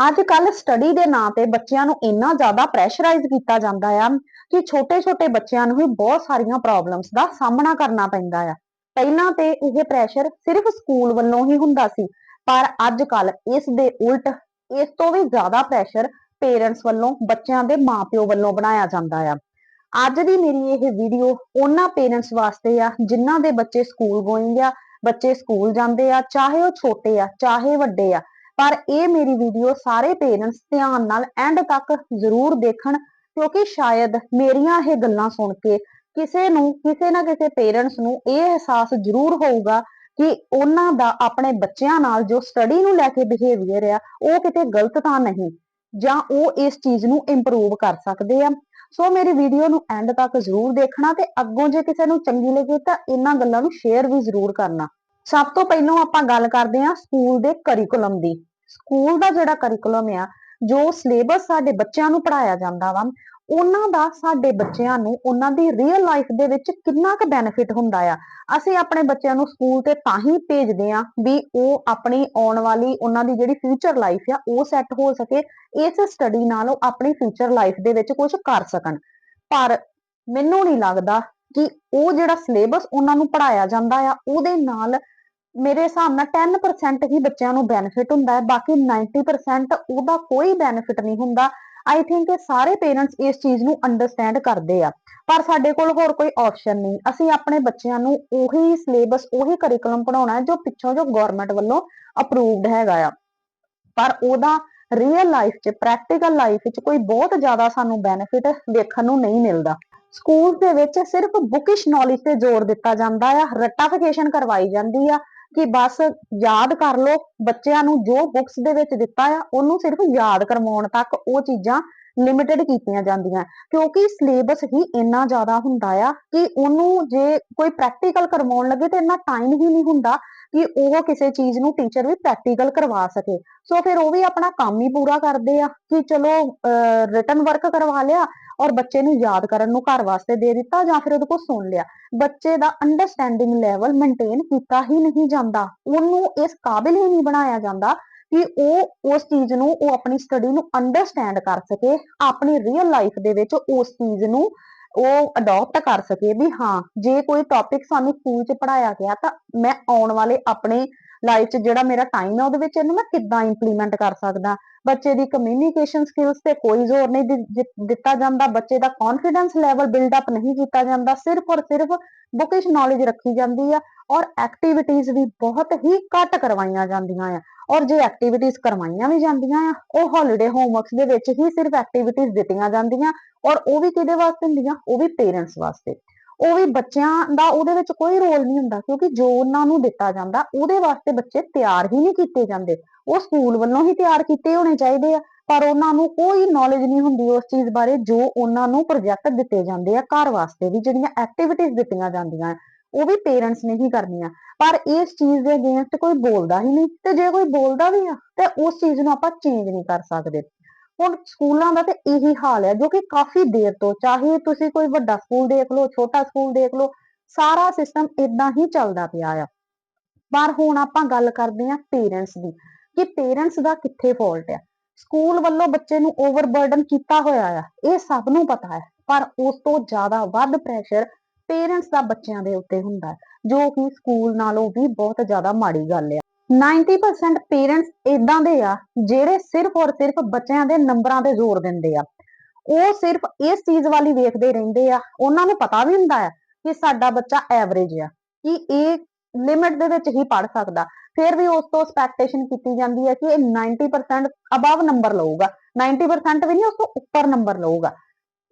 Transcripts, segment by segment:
ਅੱਜ ਕੱਲ ਸਟੱਡੀ ਦੇ ਨਾਂ ਤੇ ਬੱਚਿਆਂ ਨੂੰ ਇੰਨਾ ਜ਼ਿਆਦਾ ਪ੍ਰੈਸ਼ਰਾਈਜ਼ ਕੀਤਾ ਜਾਂਦਾ ਆ ਕਿ ਛੋਟੇ-ਛੋਟੇ ਬੱਚਿਆਂ ਨੂੰ ਹੀ ਬਹੁਤ ਸਾਰੀਆਂ ਪ੍ਰੋਬਲਮਸ ਦਾ ਸਾਹਮਣਾ ਕਰਨਾ ਪੈਂਦਾ ਆ। ਪਹਿਲਾਂ ਤੇ ਇਹ ਪ੍ਰੈਸ਼ਰ ਸਿਰਫ ਸਕੂਲ ਵੱਲੋਂ ਹੀ ਹੁੰਦਾ ਸੀ, ਪਰ ਅੱਜ ਕੱਲ ਇਸ ਦੇ ਉਲਟ ਇਸ ਤੋਂ ਵੀ ਜ਼ਿਆਦਾ ਪ੍ਰੈਸ਼ਰ ਪੇਰੈਂਟਸ ਵੱਲੋਂ ਬੱਚਿਆਂ ਦੇ ਮਾਪਿਓ ਵੱਲੋਂ ਬਣਾਇਆ ਜਾਂਦਾ ਆ। ਅੱਜ ਦੀ ਮੇਰੀ ਇਹ ਵੀਡੀਓ ਉਹਨਾਂ ਪੇਰੈਂਟਸ ਵਾਸਤੇ ਆ ਜਿਨ੍ਹਾਂ ਦੇ ਬੱਚੇ ਸਕੂਲ ਗੋਇੰਗ ਆ, ਬੱਚੇ ਸਕੂਲ ਜਾਂਦੇ ਆ, ਚਾਹੇ ਉਹ ਛੋਟੇ ਆ, ਚਾਹੇ ਵੱਡੇ ਆ ਪਰ ਇਹ ਮੇਰੀ ਵੀਡੀਓ ਸਾਰੇ ਪੇਰੈਂਟਸ ਧਿਆਨ ਨਾਲ ਐਂਡ ਤੱਕ ਜ਼ਰੂਰ ਦੇਖਣ, ਕਿਉਂਕਿ ਸ਼ਾਇਦ ਮੇਰੀਆਂ ਇਹ ਗੱਲਾਂ ਸੁਣ ਕੇ ਕਿਸੇ ਨੂੰ, ਕਿਸੇ ਨਾ ਕਿਸੇ ਪੇਰੈਂਟਸ ਨੂੰ ਇਹ ਅਹਿਸਾਸ ਜ਼ਰੂਰ ਹੋਊਗਾ ਕਿ ਉਹਨਾਂ ਦਾ ਆਪਣੇ ਬੱਚਿਆਂ ਨਾਲ ਜੋ ਸਟੱਡੀ ਨੂੰ ਲੈ ਕੇ ਬਿਹੇਵੀਅਰ ਆ, ਉਹ ਕਿਤੇ ਗਲਤ ਤਾਂ ਨਹੀਂ, ਜਾਂ ਉਹ ਇਸ ਚੀਜ਼ ਨੂੰ ਇੰਪਰੂਵ ਕਰ ਸਕਦੇ ਆ। ਸੋ ਮੇਰੀ ਵੀਡੀਓ ਨੂੰ ਐਂਡ ਤੱਕ ਜ਼ਰੂਰ ਦੇਖਣਾ ਤੇ ਅੱਗੋਂ ਜੇ ਕਿਸੇ ਨੂੰ ਚੰਗੀ ਲੱਗੇ ਤਾਂ ਇਹਨਾਂ ਗੱਲਾਂ ਨੂੰ ਸ਼ੇਅਰ ਵੀ ਜ਼ਰੂਰ ਕਰਨਾ। ਸਭ ਤੋਂ ਪਹਿਲਾਂ ਆਪਾਂ ਗੱਲ ਕਰਦੇ ਹਾਂ ਸਕੂਲ ਦੇ ਕਰਿਕੂਲਮ ਦੀ। ਸਕੂਲ ਦਾ ਜਿਹੜਾ ਕਰਿਕੂਲਮ ਆ, ਜੋ ਸਿਲੇਬਸ ਸਾਡੇ ਬੱਚਿਆਂ ਨੂੰ ਪੜਾਇਆ ਜਾਂਦਾ ਵਾ, ਉਹਨਾਂ ਦਾ ਸਾਡੇ ਬੱਚਿਆਂ ਨੂੰ ਉਹਨਾਂ ਦੀ ਰੀਅਲ ਲਾਈਫ ਦੇ ਵਿੱਚ ਕਿੰਨਾ ਕੁ ਬੈਨੀਫਿਟ ਹੁੰਦਾ ਆ। ਅਸੀਂ ਆਪਣੇ ਬੱਚਿਆਂ ਨੂੰ ਸਕੂਲ ਤੇ ਤਾਂ ਹੀ ਭੇਜਦੇ ਆ ਵੀ ਉਹ ਆਪਣੀ ਆਉਣ ਵਾਲੀ ਉਹਨਾਂ ਦੀ ਜਿਹੜੀ ਫਿਊਚਰ ਲਾਈਫ ਆ, ਉਹ ਸੈੱਟ ਹੋ ਸਕੇ, ਇਸ ਸਟੱਡੀ ਨਾਲ ਉਹ ਆਪਣੀ ਫਿਊਚਰ ਲਾਈਫ ਦੇ ਵਿੱਚ ਕੁਝ ਕਰ ਸਕਣ। ਪਰ ਮੈਨੂੰ ਨਹੀਂ ਲੱਗਦਾ ਕਿ ਉਹ ਜਿਹੜਾ ਸਿਲੇਬਸ ਉਹਨਾਂ ਨੂੰ ਪੜਾਇਆ ਜਾਂਦਾ ਆ, ਉਹਦੇ ਨਾਲ ਮੇਰੇ ਹਿਸਾਬ ਨਾਲ 10% ਹੀ ਬੱਚਿਆਂ ਨੂੰ ਬੈਨੀਫਿਟ ਹੁੰਦਾ ਹੈ, ਬਾਕੀ 90% ਉਹਦਾ ਕੋਈ ਬੈਨੀਫਿਟ ਨਹੀਂ ਹੁੰਦਾ। ਆਈ ਥਿੰਕ ਸਾਰੇ ਪੇਰੈਂਟਸ ਇਸ ਚੀਜ਼ ਨੂੰ ਅੰਡਰਸਟੈਂਡ ਕਰਦੇ ਆ। ਪਰ ਸਾਡੇ ਕੋਲ ਹੋਰ ਕੋਈ ਆਪਸ਼ਨ ਨਹੀਂ। ਅਸੀਂ ਆਪਣੇ ਬੱਚਿਆਂ ਨੂੰ ਉਹੀ ਸਿਲੇਬਸ ਉਹੀ ਕਰਿਕੂਲਮ ਪੜਾਉਣਾ ਹੈ ਜੋ ਪਿੱਛੋਂ ਜੋ ਗਵਰਨਮੈਂਟ ਵੱਲੋਂ ਅਪਰੂਵਡ ਹੈਗਾ ਆ। ਪਰ ਉਹਦਾ ਰੀਅਲ ਲਾਈਫ 'ਚ ਪ੍ਰੈਕਟੀਕਲ ਲਾਈਫ 'ਚ ਕੋਈ ਬਹੁਤ ਜ਼ਿਆਦਾ ਸਾਨੂੰ ਬੈਨੀਫਿਟ ਦੇਖਣ ਨੂੰ ਨਹੀਂ ਮਿਲਦਾ। ਸਕੂਲ ਦੇ ਵਿੱਚ ਸਿਰਫ ਬੁਕਿਸ਼ ਨੌਲੇਜ ਤੇ ਜ਼ੋਰ ਦਿੱਤਾ ਜਾਂਦਾ ਆ ਰਟਾਫਿਕੇਸ਼ਨ ਕਰਵਾਈ ਜਾਂਦੀ ਆ। ਕਿ ਬਸ ਯਾਦ ਕਰ ਲਓ, ਬੱਚਿਆਂ ਨੂੰ ਜੋ ਬੁੱਕਸ ਦੇ ਵਿੱਚ ਦਿੱਤਾ ਆ, ਉਹਨੂੰ ਸਿਰਫ ਯਾਦ ਕਰਵਾਉਣ ਤੱਕ ਉਹ ਚੀਜ਼ਾਂ ਲਿਮਿਟਿਡ ਕੀਤੀਆਂ ਜਾਂਦੀਆਂ। ਕਿਉਂਕਿ ਸਿਲੇਬਸ ਹੀ ਇੰਨਾ ਜ਼ਿਆਦਾ ਹੁੰਦਾ ਆ ਕਿ ਉਹਨੂੰ ਜੇ ਕੋਈ ਪ੍ਰੈਕਟੀਕਲ ਕਰਵਾਉਣ ਲੱਗੇ ਤੇ ਇੰਨਾ ਟਾਈਮ ਹੀ ਨਹੀਂ ਹੁੰਦਾ ਕਿ ਉਹ ਕਿਸੇ ਚੀਜ਼ ਨੂੰ ਟੀਚਰ ਵੀ ਪ੍ਰੈਕਟੀਕਲ ਕਰਵਾ ਸਕੇ। ਸੋ ਫਿਰ ਉਹ ਵੀ ਆਪਣਾ ਕੰਮ ਹੀ ਪੂਰਾ ਕਰਦੇ ਆ ਕਿ ਚਲੋ ਰਿਟਨ ਵਰਕ ਕਰਵਾ ਲਿਆ ਔਰ ਬੱਚੇ ਨੂੰ ਯਾਦ ਕਰਨ ਨੂੰ ਘਰ ਵਾਸਤੇ ਦੇ ਦਿੱਤਾ ਜਾਂ ਫਿਰ ਉਹਦੇ ਕੋਲ ਸੁਣ ਲਿਆ। ਬੱਚੇ ਦਾ ਅੰਡਰਸਟੈਂਡਿੰਗ ਲੈਵਲ ਮੇਨਟੇਨ ਕੀਤਾ ਹੀ ਨਹੀਂ ਜਾਂਦਾ। ਉਹਨੂੰ ਇਸ ਕਾਬਿਲ ਹੀ ਨਹੀਂ ਬਣਾਇਆ ਜਾਂਦਾ ਕਿ ਉਹ ਉਸ ਚੀਜ਼ ਨੂੰ, ਉਹ ਆਪਣੀ ਸਟੱਡੀ ਨੂੰ ਅੰਡਰਸਟੈਂਡ ਕਰ ਸਕੇ, ਆਪਣੀ ਰੀਅਲ ਲਾਈਫ ਦੇ ਵਿੱਚ ਉਸ ਚੀਜ਼ ਨੂੰ ਉਹ ਅਡਾਪਟ ਕਰ ਸਕੇ ਵੀ ਹਾਂ, ਜੇ ਕੋਈ ਟੌਪਿਕ ਸਾਨੂੰ ਸਕੂਲ 'ਚ ਪੜਾਇਆ ਗਿਆ ਤਾਂ ਮੈਂ ਆਉਣ ਵਾਲੇ ਆਪਣੇ ਲਾਈਫ 'ਚ ਜਿਹੜਾ ਮੇਰਾ ਟਾਈਮ ਹੈ ਉਹਦੇ ਵਿੱਚ ਇਹਨੂੰ ਮੈਂ ਕਿੱਦਾਂ ਇੰਪਲੀਮੈਂਟ ਕਰ ਸਕਦਾ? ਬੱਚੇ ਦੀ ਕਮਿਊਨੀਕੇਸ਼ਨ ਸਕਿੱਲਸ ਤੇ ਕੋਈ ਜ਼ੋਰ ਨਹੀਂ ਦਿੱਤਾ ਜਾਂਦਾ। ਬੱਚੇ ਦਾ ਕੌਨਫੀਡੈਂਸ ਲੈਵਲ ਬਿਲਡ ਅਪ ਨਹੀਂ ਕੀਤਾ ਜਾਂਦਾ। ਸਿਰਫ ਔਰ ਸਿਰਫ ਬੁਕਿਸ਼ ਨੌਲੇਜ ਰੱਖੀ ਜਾਂਦੀ ਆ ਔਰ ਐਕਟੀਵਿਟੀਜ਼ ਵੀ ਬਹੁਤ ਹੀ ਘੱਟ ਕਰਵਾਈਆਂ ਜਾਂਦੀਆਂ ਆ। ਔਰ ਜੇ ਐਕਟੀਵਿਟੀਜ਼ ਕਰਵਾਈਆਂ ਵੀ ਜਾਂਦੀਆਂ ਆ, ਉਹ ਹੌਲੀਡੇ ਹੋਮਵਰਕਸ ਦੇ ਵਿੱਚ ਹੀ ਸਿਰਫ ਐਕਟੀਵਿਟੀਜ਼ ਦਿੱਤੀਆਂ ਜਾਂਦੀਆਂ ਔਰ ਉਹ ਵੀ ਕਿਹਦੇ ਵਾਸਤੇ ਹੁੰਦੀਆਂ? ਉਹ ਵੀ ਪੇਰੈਂਟਸ ਵਾਸਤੇ। ਉਹ ਵੀ ਬੱਚਿਆਂ ਦਾ ਉਹਦੇ ਵਿੱਚ ਕੋਈ ਰੋਲ ਨਹੀਂ ਹੁੰਦਾ, ਕਿਉਂਕਿ ਜੋ ਉਹਨਾਂ ਨੂੰ ਦਿੱਤਾ ਜਾਂਦਾ, ਉਹਦੇ ਵਾਸਤੇ ਬੱਚੇ ਤਿਆਰ ਹੀ ਨਹੀਂ ਕੀਤੇ ਜਾਂਦੇ। ਉਹ ਸਕੂਲ ਵੱਲੋਂ ਹੀ ਤਿਆਰ ਕੀਤੇ ਹੋਣੇ ਚਾਹੀਦੇ ਆ, ਪਰ ਉਹਨਾਂ ਨੂੰ ਕੋਈ ਨੌਲੇਜ ਨਹੀਂ ਹੁੰਦੀ ਉਸ ਚੀਜ਼ ਬਾਰੇ, ਜੋ ਉਹਨਾਂ ਨੂੰ ਪ੍ਰੋਜੈਕਟ ਦਿੱਤੇ ਜਾਂਦੇ ਆ ਘਰ ਵਾਸਤੇ ਵੀ, ਜਿਹੜੀਆਂ ਐਕਟੀਵਿਟੀਜ਼ ਦਿੱਤੀਆਂ ਜਾਂਦੀਆਂ ਉਹ ਵੀ ਪੇਰੈਂਟਸ ਨੇ ਹੀ ਕਰਨੀਆਂ। ਪਰ ਇਸ ਚੀਜ਼ ਦੇ ਅਗੇਂਸਟ ਕੋਈ ਬੋਲਦਾ ਹੀ ਨਹੀਂ, ਤੇ ਜੇ ਕੋਈ ਬੋਲਦਾ ਵੀ ਆ, ਤੇ ਉਸ ਚੀਜ਼ ਨੂੰ ਆਪਾਂ ਚੇਂਜ ਨਹੀਂ ਕਰ ਸਕਦੇ। ਹੁਣ ਸਕੂਲਾਂ ਦਾ ਤੇ ਇਹੀ ਹਾਲ ਹੈ ਜੋ ਕਿ ਕਾਫੀ ਦੇਰ ਤੋਂ, ਚਾਹੇ ਤੁਸੀਂ ਕੋਈ ਵੱਡਾ ਸਕੂਲ ਦੇਖ ਲਓ, ਛੋਟਾ ਸਕੂਲ ਦੇਖ ਲਓ, ਸਾਰਾ ਸਿਸਟਮ ਇਦਾਂ ਹੀ ਚੱਲਦਾ ਪਿਆ ਆ। ਪਰ ਹੁਣ ਆਪਾਂ ਗੱਲ ਕਰਦੇ ਹਾਂ ਪੇਰੈਂਟਸ ਦੀ, ਕਿ ਪੇਰੈਂਟਸ ਦਾ ਕਿੱਥੇ ਫਾਲਟ ਆ? ਸਕੂਲ ਵੱਲੋਂ ਬੱਚੇ ਨੂੰ ਓਵਰਬਰਡਨ ਕੀਤਾ ਹੋਇਆ ਆ, ਇਹ ਸਭ ਨੂੰ ਪਤਾ ਹੈ, ਪਰ ਉਸ ਤੋਂ ਜ਼ਿਆਦਾ ਵੱਧ ਪ੍ਰੈਸ਼ਰ ਪੇਰੈਂਟਸ ਦਾ ਬੱਚਿਆਂ ਦੇ ਉੱਤੇ ਹੁੰਦਾ ਹੈ, ਜੋ ਕਿ ਸਕੂਲ ਨਾਲੋਂ ਵੀ ਬਹੁਤ ਜ਼ਿਆਦਾ ਮਾੜੀ ਗੱਲ ਆ। 90% ਪੇਰੈਂਟਸ ਇਦਾਂ ਦੇ ਆ, ਜਿਹੜੇ ਸਿਰਫ ਔਰ ਸਿਰਫ ਬੱਚਿਆਂ ਦੇ ਨੰਬਰਾਂ ਤੇ ਜ਼ੋਰ ਦਿੰਦੇ ਆ। ਉਹ ਸਿਰਫ ਇਸ ਚੀਜ਼ ਵਾਲੀ ਵੇਖਦੇ ਰਹਿੰਦੇ ਆ। ਉਹਨਾਂ ਨੂੰ ਪਤਾ ਵੀ ਹੁੰਦਾ ਹੈ ਕਿ ਸਾਡਾ ਬੱਚਾ ਐਵਰੇਜ ਆ, ਕਿ ਇਹ ਲਿਮਿਟ ਦੇ ਵਿੱਚ ਹੀ ਪੜ ਸਕਦਾ। ਫਿਰ ਵੀ ਉਸ ਤੋਂ ਐਕਸਪੈਕਟੇਸ਼ਨ ਕੀਤੀ ਜਾਂਦੀ ਹੈ ਕਿ ਇਹ 90% ਅਬਵ ਨੰਬਰ ਲਊਗਾ। 90% ਵੀ ਨਹੀਂ, ਉਸ ਤੋਂ ਉੱਪਰ ਨੰਬਰ ਲਊਗਾ।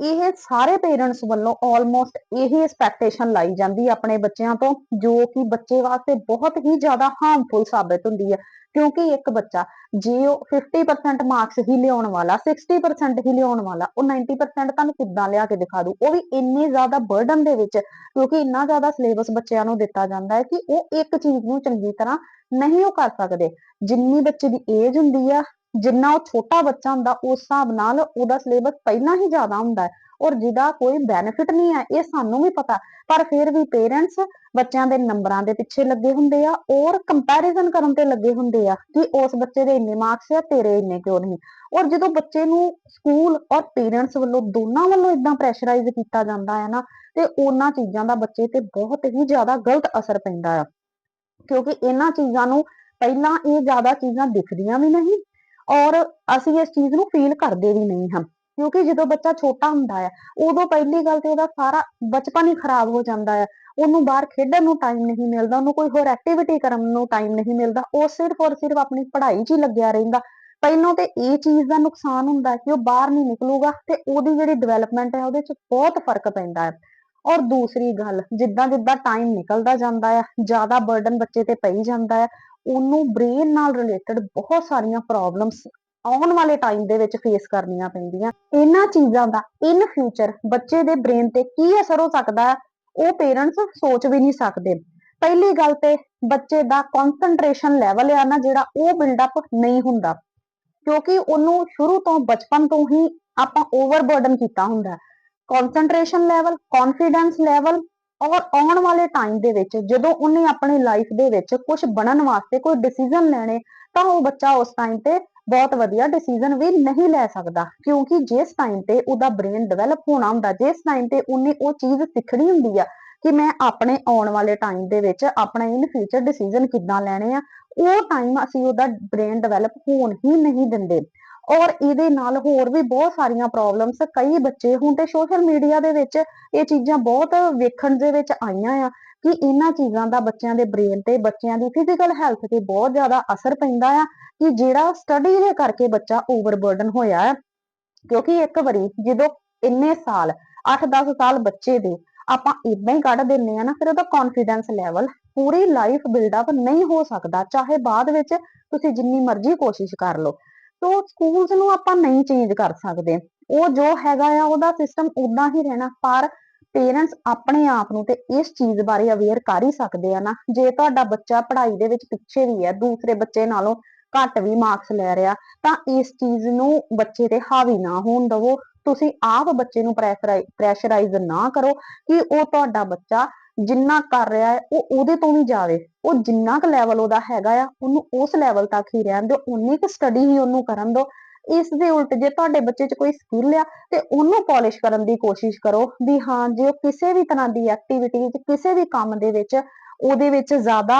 ਇਹ ਸਾਰੇ ਪੇਰੈਂਟਸ ਵੱਲੋਂ ਆਲਮੋਸਟ ਇਹੀ ਐਕਸਪੈਕਟੇਸ਼ਨ ਲਾਈ ਜਾਂਦੀ ਆਪਣੇ ਬੱਚਿਆਂ ਤੋਂ, ਜੋ ਕਿ ਬੱਚੇ ਵਾਸਤੇ ਬਹੁਤ ਹੀ ਜ਼ਿਆਦਾ ਹਾਰਮਫੁਲ ਸਾਬਿਤ ਹੁੰਦੀ ਹੈ ਕਿਉਂਕਿ ਇੱਕ ਬੱਚਾ ਜੇ ਉਹ 50% ਮਾਰਕਸ ਹੀ ਲਿਆਉਣ ਵਾਲਾ 60% ਹੀ ਲਿਆਉਣ ਵਾਲਾ, ਉਹ 90% ਤੁਹਾਨੂੰ ਕਿੱਦਾਂ ਲਿਆ ਕੇ ਦਿਖਾ ਦੂ ਉਹ ਵੀ ਇੰਨੇ ਜ਼ਿਆਦਾ ਬਰਡਨ ਦੇ ਵਿੱਚ, ਕਿਉਂਕਿ ਇੰਨਾ ਜ਼ਿਆਦਾ ਸਿਲੇਬਸ ਬੱਚਿਆਂ ਨੂੰ ਦਿੱਤਾ ਜਾਂਦਾ ਹੈ ਕਿ ਉਹ ਇੱਕ ਚੀਜ਼ ਨੂੰ ਚੰਗੀ ਤਰ੍ਹਾਂ ਨਹੀਂ ਉਹ ਕਰ ਸਕਦੇ। ਜਿੰਨੀ ਬੱਚੇ ਦੀ ਏਜ ਹੁੰਦੀ ਆ ਜਿੰਨਾ ਉਹ ਛੋਟਾ ਬੱਚਾ ਹੁੰਦਾ, ਉਸ ਹਿਸਾਬ ਨਾਲ ਉਹਦਾ ਸਿਲੇਬਸ ਪਹਿਲਾਂ ਹੀ ਜ਼ਿਆਦਾ ਹੁੰਦਾ ਹੈ ਔਰ ਜਿਹਦਾ ਕੋਈ ਬੈਨੀਫਿਟ ਨਹੀਂ ਹੈ, ਇਹ ਸਾਨੂੰ ਵੀ ਪਤਾ। ਪਰ ਫਿਰ ਵੀ ਪੇਰੈਂਟਸ ਬੱਚਿਆਂ ਦੇ ਨੰਬਰਾਂ ਦੇ ਪਿੱਛੇ ਲੱਗੇ ਹੁੰਦੇ ਆ ਔਰ ਕੰਪੈਰੀਜ਼ਨ ਕਰਨ ਤੇ ਲੱਗੇ ਹੁੰਦੇ ਆ ਕਿ ਉਸ ਬੱਚੇ ਦੇ ਇੰਨੇ ਮਾਰਕਸ ਆ, ਤੇਰੇ ਇੰਨੇ ਕਿਉਂ ਨਹੀਂ? ਔਰ ਜਦੋਂ ਬੱਚੇ ਨੂੰ ਸਕੂਲ ਔਰ ਪੇਰੈਂਟਸ ਵੱਲੋਂ ਦੋਨਾਂ ਵੱਲੋਂ ਇਦਾਂ ਪ੍ਰੈਸ਼ਰਾਈਜ਼ ਕੀਤਾ ਜਾਂਦਾ ਹੈ ਨਾ, ਤੇ ਉਹਨਾਂ ਚੀਜ਼ਾਂ ਦਾ ਬੱਚੇ ਤੇ ਬਹੁਤ ਹੀ ਜ਼ਿਆਦਾ ਗਲਤ ਅਸਰ ਪੈਂਦਾ ਆ। ਕਿਉਂਕਿ ਇਹਨਾਂ ਚੀਜ਼ਾਂ ਨੂੰ ਪਹਿਲਾਂ ਇਹ ਜ਼ਿਆਦਾ ਚੀਜ਼ਾਂ ਦਿਖਦੀਆਂ ਵੀ ਨਹੀਂ ਔਰ ਅਸੀਂ ਇਸ ਚੀਜ਼ ਨੂੰ ਫੀਲ ਕਰਦੇ ਵੀ ਨਹੀਂ ਹਾਂ, ਕਿਉਂਕਿ ਜਦੋਂ ਬੱਚਾ ਛੋਟਾ ਹੁੰਦਾ ਹੈ, ਉਦੋਂ ਪਹਿਲੀ ਗੱਲ ਤੇ ਉਹਦਾ ਸਾਰਾ ਬਚਪਨ ਹੀ ਖਰਾਬ ਹੋ ਜਾਂਦਾ ਹੈ, ਉਹਨੂੰ ਬਾਹਰ ਖੇਡਣ ਨੂੰ ਟਾਈਮ ਨਹੀਂ ਮਿਲਦਾ, ਉਹਨੂੰ ਕੋਈ ਹੋਰ ਐਕਟੀਵਿਟੀ ਕਰਨ ਨੂੰ ਟਾਈਮ ਨਹੀਂ ਮਿਲਦਾ, ਉਹ ਸਿਰਫ ਔਰ ਸਿਰਫ ਆਪਣੀ ਪੜ੍ਹਾਈ 'ਚ ਹੀ ਲੱਗਿਆ ਰਹਿੰਦਾ। ਪਹਿਲਾਂ ਤੇ ਇਹ ਚੀਜ਼ ਦਾ ਨੁਕਸਾਨ ਹੁੰਦਾ ਕਿ ਉਹ ਬਾਹਰ ਨਹੀਂ ਨਿਕਲੂਗਾ ਤੇ ਉਹਦੀ ਜਿਹੜੀ ਡਿਵੈਲਪਮੈਂਟ ਹੈ, ਉਹਦੇ 'ਚ ਬਹੁਤ ਫ਼ਰਕ ਪੈਂਦਾ ਹੈ। ਔਰ ਦੂਸਰੀ ਗੱਲ ਜਿੱਦਾਂ ਜਿੱਦਾਂ ਟਾਈਮ ਨਿਕਲਦਾ ਜਾਂਦਾ ਹੈ, ਜ਼ਿਆਦਾ ਬਰਡਨ ਬੱਚੇ ਤੇ ਪਈ ਜਾਂਦਾ ਹੈ ਉਹਨੂੰ ਬ੍ਰੇਨ ਨਾਲ ਰਿਲੇਟਡ ਬਹੁਤ ਸਾਰੀਆਂ ਪ੍ਰੋਬਲਮਸ ਆਉਣ ਵਾਲੇ ਟਾਈਮ ਦੇ ਵਿੱਚ ਫੇਸ ਕਰਨੀਆਂ ਪੈਂਦੀਆਂ। ਇਹਨਾਂ ਚੀਜ਼ਾਂ ਦਾ ਇਨ ਫਿਊਚਰ ਬੱਚੇ ਦੇ ਬ੍ਰੇਨ ਤੇ ਕੀ ਅਸਰ ਹੋ ਸਕਦਾ ਉਹ ਪੇਰੈਂਟਸ ਸੋਚ ਵੀ ਨਹੀਂ ਸਕਦੇ। ਪਹਿਲੀ ਗੱਲ ਤੇ ਬੱਚੇ ਦਾ ਕਨਸੈਂਟਰੇਸ਼ਨ ਲੈਵਲ ਆ ਨਾ, ਜਿਹੜਾ ਉਹ ਬਿਲਡ ਅਪ ਨਹੀਂ ਹੁੰਦਾ। ਕਿਉਂਕਿ ਉਹਨੂੰ ਸ਼ੁਰੂ ਤੋਂ ਬਚਪਨ ਤੋਂ ਹੀ ਆਪਾਂ ਓਵਰਬਰਡਨ ਕੀਤਾ ਹੁੰਦਾ। ਕਨਸੈਂਟਰੇਸ਼ਨ ਲੈਵਲ ਕੌਨਫੀਡੈਂਸ ਲੈਵਲ ਔਰ ਆਉਣ ਵਾਲੇ ਟਾਈਮ ਦੇ ਵਿੱਚ ਜਦੋਂ ਉਹਨੇ ਆਪਣੀ ਲਾਈਫ ਦੇ ਵਿੱਚ ਕੁਝ ਬਣਨ ਵਾਸਤੇ ਕੋਈ ਡਿਸੀਜਨ ਲੈਣੇ, ਤਾਂ ਉਹ ਬੱਚਾ ਉਸ ਟਾਈਮ ਤੇ ਬਹੁਤ ਵਧੀਆ ਡਿਸੀਜਨ ਵੀ ਨਹੀਂ ਲੈ ਸਕਦਾ। ਕਿਉਂਕਿ ਜਿਸ ਟਾਈਮ ਤੇ ਉਹਦਾ ਬ੍ਰੇਨ ਡਿਵੈਲਪ ਹੋਣਾ ਹੁੰਦਾ, ਜਿਸ ਟਾਈਮ ਤੇ ਉਹਨੇ ਉਹ ਚੀਜ਼ ਸਿੱਖਣੀ ਹੁੰਦੀ ਆ ਕਿ ਮੈਂ ਆਪਣੇ ਆਉਣ ਵਾਲੇ ਟਾਈਮ ਦੇ ਵਿੱਚ ਆਪਣਾ ਇਨ ਫਿਊਚਰ ਡਿਸੀਜਨ ਕਿੱਦਾਂ ਲੈਣੇ ਆ, ਉਹ ਟਾਈਮ ਅਸੀਂ ਉਹਦਾ ਬ੍ਰੇਨ ਡਿਵੈਲਪ ਹੋਣ ਹੀ ਨਹੀਂ ਦਿੰਦੇ। ਔਰ ਇਹਦੇ ਨਾਲ ਹੋਰ ਵੀ ਬਹੁਤ ਸਾਰੀਆਂ ਪ੍ਰੋਬਲਮਸ ਕਈ ਬੱਚੇ ਹੁਣ ਤੇ ਸੋਸ਼ਲ ਮੀਡੀਆ ਦੇ ਵਿੱਚ ਇਹ ਚੀਜ਼ਾਂ ਬਹੁਤ ਵੇਖਣ ਦੇ ਵਿੱਚ ਆਈਆਂ ਆ ਕਿ ਇਹਨਾਂ ਚੀਜ਼ਾਂ ਦਾ ਬੱਚਿਆਂ ਦੇ ਬ੍ਰੇਨ ਤੇ, ਬੱਚਿਆਂ ਦੀ ਫਿਜ਼ੀਕਲ ਹੈਲਥ ਤੇ ਬਹੁਤ ਜ਼ਿਆਦਾ ਅਸਰ ਪੈਂਦਾ ਆ ਕਿ ਜਿਹੜਾ ਸਟੱਡੀ ਦੇ ਕਰਕੇ ਬੱਚਾ ਓਵਰਬਰਡਨ ਹੋਇਆ ਹੈ ਕਿਉਂਕਿ ਇੱਕ ਵਾਰੀ ਜਦੋਂ ਇੰਨੇ ਸਾਲ 8-10 ਸਾਲ ਬੱਚੇ ਦੇ ਆਪਾਂ ਇਦਾਂ ਹੀ ਕੱਢ ਦਿੰਨੇ ਆ ਨਾ, ਫਿਰ ਉਹਦਾ ਕੌਨਫੀਡੈਂਸ ਲੈਵਲ ਪੂਰੀ ਲਾਈਫ ਬਿਲਡ ਅਪ ਨਹੀਂ ਹੋ ਸਕਦਾ, ਚਾਹੇ ਬਾਅਦ ਵਿੱਚ ਤੁਸੀਂ ਜਿੰਨੀ ਮਰਜ਼ੀ ਕੋਸ਼ਿਸ਼ ਕਰ ਲਓ। ਤੋ ਸਕੂਲਸ ਨੂੰ ਆਪਾਂ ਨਹੀਂ ਚੇਂਜ ਕਰ ਸਕਦੇ। ਉਹ ਜੋ ਹੈਗਾ ਆ, ਉਹਦਾ ਸਿਸਟਮ ਉਦਾਂ ਹੀ ਰਹਿਣਾ। ਪਰ ਪੇਰੈਂਟਸ ਆਪਣੇ ਆਪ ਨੂੰ ਤੇ ਇਸ ਚੀਜ਼ ਬਾਰੇ ਅਵੇਅਰ ਕਰ ਹੀ ਸਕਦੇ ਆ ਨਾ। ਜੇ ਤੁਹਾਡਾ ਬੱਚਾ ਪੜ੍ਹਾਈ ਦੇ ਵਿੱਚ ਪਿੱਛੇ ਵੀ ਹੈ ਦੂਸਰੇ ਬੱਚੇ ਨਾਲੋਂ ਘੱਟ ਵੀ ਮਾਰਕਸ ਲੈ ਰਿਹਾ, ਤਾਂ ਇਸ ਚੀਜ਼ ਨੂੰ ਬੱਚੇ ਤੇ ਹਾਵੀ ਨਾ ਹੋਣ ਦਵੋ। ਤੁਸੀਂ ਆਪ ਬੱਚੇ ਨੂੰ ਪ੍ਰੈਸ਼ਰਾਈਜ਼ ਨਾ ਕਰੋ ਕਿ ਉਹ ਤੁਹਾਡਾ ਬੱਚਾ ਜਿੰਨਾ ਕਰ ਰਿਹਾ ਹੈ, ਉਹ ਉਹਦੇ ਤੋਂ ਵੀ ਜਾਵੇ ਉਹ ਜਿੰਨਾ ਕੁ ਲੈਵਲ ਉਹਦਾ ਹੈਗਾ ਆ, ਉਹਨੂੰ ਉਸ ਲੈਵਲ ਤੱਕ ਹੀ ਰਹਿਣ ਦਿਓ ਉਨੀ ਕੁ ਸਟੱਡੀ ਹੀ ਉਹਨੂੰ ਕਰਨ ਦਿਓ। ਇਸ ਦੇ ਉਲਟ ਜੇ ਤੁਹਾਡੇ ਬੱਚੇ 'ਚ ਕੋਈ ਸਕਿੱਲ ਆ, ਤੇ ਉਹਨੂੰ ਪਾਲਿਸ਼ ਕਰਨ ਦੀ ਕੋਸ਼ਿਸ਼ ਕਰੋ ਵੀ ਹਾਂ, ਜੇ ਉਹ ਕਿਸੇ ਵੀ ਤਰ੍ਹਾਂ ਦੀ ਐਕਟੀਵਿਟੀ ਵਿੱਚ, ਕਿਸੇ ਵੀ ਕੰਮ ਦੇ ਵਿੱਚ ਉਹਦੇ ਵਿੱਚ ਜ਼ਿਆਦਾ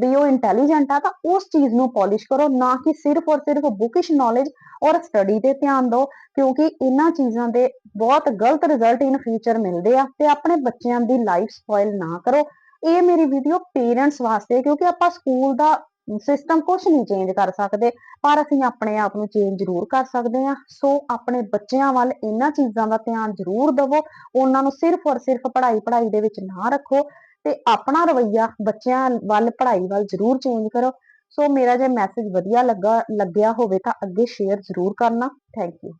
ਵੀ ਉਹ ਇੰਟੈਲੀਜੈਂਟ ਆ ਤਾਂ ਉਸ ਚੀਜ਼ ਨੂੰ ਪਾਲਿਸ਼ ਕਰੋ, ਨਾ ਕਿ ਸਿਰਫ ਔਰ ਸਿਰਫ ਬੁਕਿਸ਼ ਨੌਲੇਜ ਔਰ ਸਟੱਡੀ ਤੇ ਧਿਆਨ ਦਿਓ, ਕਿਉਂਕਿ ਇਹਨਾਂ ਚੀਜ਼ਾਂ ਦੇ ਬਹੁਤ ਗਲਤ ਰਿਜ਼ਲਟ ਇਨ ਫਿਊਚਰ ਮਿਲਦੇ ਆ ਤੇ ਆਪਣੇ ਬੱਚਿਆਂ ਦੀ ਲਾਈਫ ਸਪੋਇਲ ਨਾ ਕਰੋ। ਇਹ ਮੇਰੀ ਵੀਡੀਓ ਪੇਰੈਂਟਸ ਵਾਸਤੇ, ਕਿਉਂਕਿ ਆਪਾਂ ਸਕੂਲ ਦਾ ਸਿਸਟਮ ਕੁਝ ਨਹੀਂ ਚੇਂਜ ਕਰ ਸਕਦੇ, ਪਰ ਅਸੀਂ ਆਪਣੇ ਆਪ ਨੂੰ ਚੇਂਜ ਜ਼ਰੂਰ ਕਰ ਸਕਦੇ ਹਾਂ। ਸੋ ਆਪਣੇ ਬੱਚਿਆਂ ਵੱਲ ਇਹਨਾਂ ਚੀਜ਼ਾਂ ਦਾ ਧਿਆਨ ਜ਼ਰੂਰ ਦਿਵੋ, ਉਹਨਾਂ ਨੂੰ ਸਿਰਫ ਔਰ ਸਿਰਫ ਪੜ੍ਹਾਈ ਪੜ੍ਹਾਈ ਦੇ ਵਿੱਚ ਨਾ ਰੱਖੋ। ਤੇ ਆਪਣਾ ਰਵਈਆ ਬੱਚਿਆਂ ਵੱਲ ਪੜ੍ਹਾਈ ਵੱਲ ਜ਼ਰੂਰ ਚੇਂਜ ਕਰੋ। ਸੋ ਮੇਰਾ ਜੇ ਮੈਸੇਜ ਵਧੀਆ ਲੱਗਾ, ਲੱਗਿਆ ਹੋਵੇ ਤਾਂ ਅੱਗੇ ਸ਼ੇਅਰ ਜ਼ਰੂਰ ਕਰਨਾ। Thank you